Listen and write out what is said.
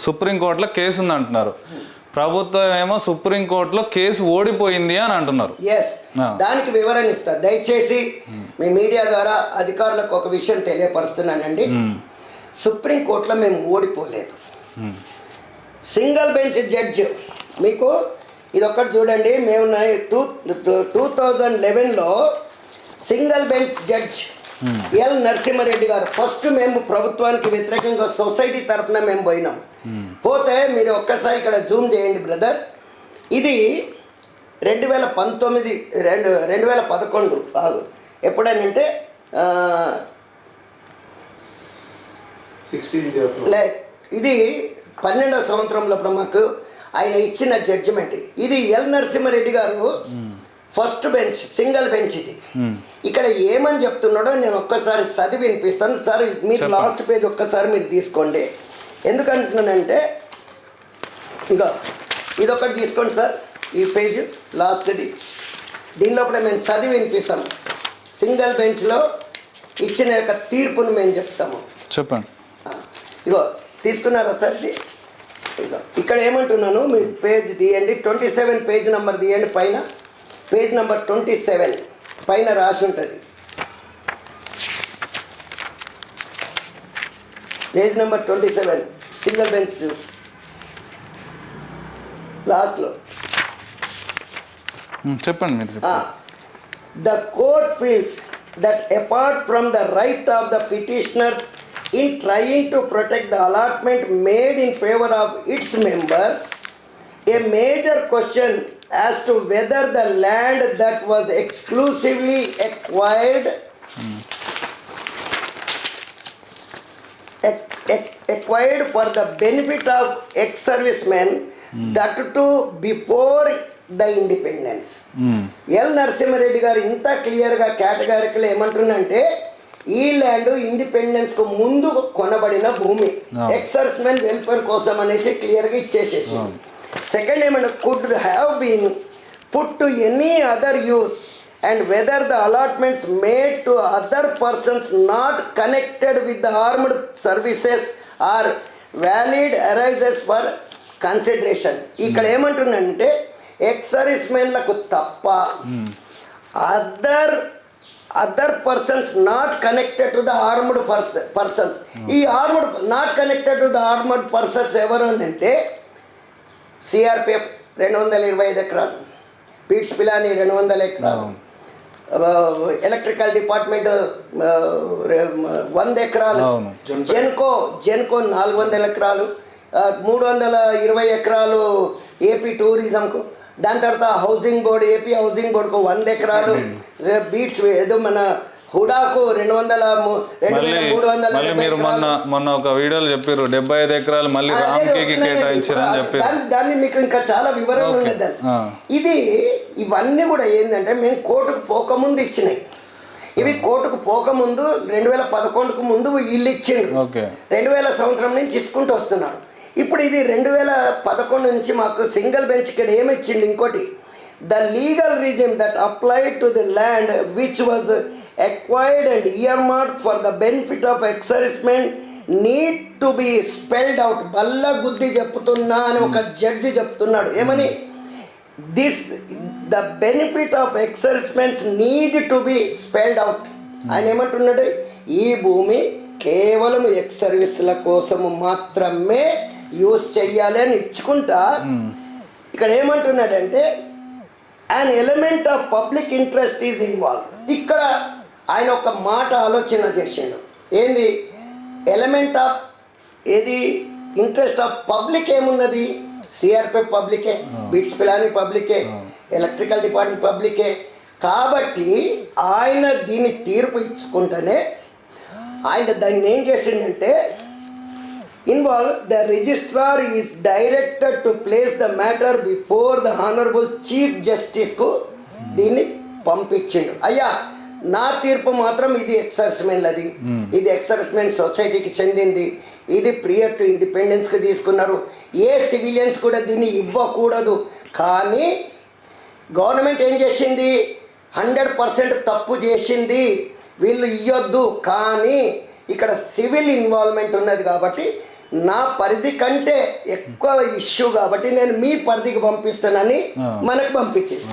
సుప్రీంకోర్టులో కేసు ఉంది అంటున్నారు ప్రభుత్వం ఏమో సుప్రీంకోర్టులో కేసు ఓడిపోయింది అని అంటున్నారు. ఎస్. దానికి వివరణ ఇస్తా. దయచేసి మీ మీడియా ద్వారా అధికారులకు ఒక విషయం తెలియపరుస్తున్నానండి. సుప్రీంకోర్టులో మేము ఓడిపోలేదు. Single bench judge. మీకు ఇది ఒక్కటి చూడండి. మేము two two thousand లెవెన్లో single bench judge L Narasimha Reddy గారు ఫస్ట్ మేము ప్రభుత్వానికి వ్యతిరేకంగా సొసైటీ తరఫున మేము పోయినాం. పోతే మీరు ఒక్కసారి ఇక్కడ జూమ్ చేయండి బ్రదర్ ఇది రెండు వేల పంతొమ్మిది రెండు రెండు వేల పదకొండు కాదు ఎప్పుడనంటే లే ఇది పన్నెండవ సంవత్సరంలో మాకు ఆయన ఇచ్చిన జడ్జిమెంట్ ఇది ఎల్ నరసింహారెడ్డి గారు ఫస్ట్ బెంచ్ సింగిల్ బెంచ్ ఇది. ఉమ్. ఇక్కడ ఏమని చెప్తున్నాడో నేను ఒక్కసారి చదివి వినిపిస్తాను. సార్ మీరు. లాస్ట్ పేజ్ ఒక్కసారి మీరు తీసుకోండి. ఎందుకంటున్నానంటే ఇగో ఇది ఒకటి తీసుకోండి సార్ ఈ పేజ్ లాస్ట్ది. దీని లోపల మేము చదివి వినిపిస్తాము సింగిల్ బెంచ్లో ఇచ్చిన యొక్క తీర్పును మేము చెప్తాము. చెప్పండి. ఇగో తీసుకున్నారా సార్ ఇది? ఇగో ఇక్కడ ఏమంటున్నాను మీరు పేజ్ తీయండి. ట్వంటీ సెవెన్ పేజ్ నెంబర్ తీయండి పైన. Page number twenty seven. పైన రాసి ఉంటుంది page number twenty seven single bench లాస్ట్లో చెప్పండి మీరు the court feels that apart from the right of the petitioners in trying to protect the allotment made in favor of its members, a major question as to whether the land that was exclusively acquired ac- ac- acquired for the benefit of ex-servicemen that too before the independence. Um. L Narasimha Reddy గారు ఇంత క్లియర్గా కేటగారికలు ఏమంటుందంటే ఈ land ఇండిపెండెన్స్కు ముందు కొనబడిన భూమి. ఎక్సర్స్మెన్ welfare కోసం అనేసి క్లియర్గా ఇచ్చేసేసి సెకండ్ ఏమంటే could have been put to any other use and whether the allotments made to other persons not connected with the armed services are valid arises for consideration ఇక్కడ ఏమంటుందంటే ఎక్స్ సర్వీస్మెన్లకు తప్ప other other persons not connected to the armed persons ఈ armed not connected to the armed persons ఎవరు అని అంటే CRPF రెండు వందల ఇరవై ఐదు ఎకరాలు. పీట్స్ పిలాని రెండు వందల ఎకరాలు ఎలక్ట్రికల్ డిపార్ట్మెంట్ వంద ఎకరాలు. జెన్కో. జెన్కో నాలుగు వందల ఎకరాలు. మూడు వందల ఇరవై ఎకరాలు ఏపీ టూరిజంకు. దాని తర్వాత హౌసింగ్ బోర్డు ఏపీ హౌసింగ్ బోర్డుకు వంద ఎకరాలు. బీట్స్ ఏదో మన హుడాకు రెండు వందల మూడు వందల మళ్ళీ మీరు మొన్న. మొన్న ఒక వీడియోలో చెప్పారు డెబ్బై ఐదు ఎకరాలు మళ్ళీ రామ్కేకి. కేటాయించారని చెప్పారు దాన్ని మీకు ఇంకా చాలా వివరణ దాన్ని. ఆ. ఇది ఇవన్నీ కూడా ఏంటంటే మేము కోర్టుకు పోకముందు ఇచ్చినాయి ఇవి కోర్టుకు పోకముందు రెండు వేల పదకొండుకు ముందు వీళ్ళు ఇచ్చిండ్రు రెండు వేల సంవత్సరం నుంచి ఇచ్చుకుంటూ వస్తున్నారు ఇప్పుడు ఇది రెండు వేల పదకొండు నుంచి మాకు సింగిల్ బెంచ్ ఇక్కడ ఏమి ఇచ్చిండు ఇంకోటి the legal reason that applied to the land which was acquired and earmark for the benefit of ex servicemen need to be spelled out బల్ల గుద్ది చెప్తున్నా అని ఒక జడ్జి చెప్తున్నాడు. ఏమని? This the benefit of ex servicemen need to be spelled out ఆయన ఏమంటున్నాడు? ఈ భూమి కేవలం ఎక్స్ సర్వీసుల కోసము మాత్రమే యూజ్ చెయ్యాలి అని ఇచ్చుకుంటా. ఇక్కడ ఏమంటున్నాడంటే and element of public interest is involve ఇక్కడ ఆయన ఒక మాట ఆలోచన చేసిండు ఏంది? ఎలిమెంట్ ఆఫ్ ఏది? ఇంట్రెస్ట్ ఆఫ్ పబ్లిక్ ఏమున్నది? సిఆర్పి పబ్లికే బిట్స్ పిలాని పబ్లికే ఎలక్ట్రికల్ డిపార్ట్మెంట్ పబ్లికే కాబట్టి ఆయన దీన్ని తీర్పు ఇచ్చుకుంటేనే ఆయన దాన్ని ఏం చేసిండంటే involve the registrar is directed to place the matter before the honourable chief జస్టిస్కు దీన్ని పంపించిండు. అయ్యా నా తీర్పు మాత్రం ఇది ఎక్సర్స్మెన్లది ఇది ఎక్సర్స్మెన్ సొసైటీకి చెందింది. ఇది ప్రియర్ టు ఇండిపెండెన్స్కి తీసుకున్నారు. ఏ సివిలియన్స్ కూడా దీన్ని ఇవ్వకూడదు. కానీ గవర్నమెంట్ ఏం చేసింది? హండ్రెడ్ పర్సెంట్ తప్పు చేసింది. వీళ్ళు ఇవ్వద్దు కానీ ఇక్కడ సివిల్ ఇన్వాల్వ్మెంట్ ఉన్నది కాబట్టి నా పరిధి కంటే ఎక్కువ ఇష్యూ కాబట్టి నేను మీ పరిధికి పంపిస్తానని మనకు పంపించింది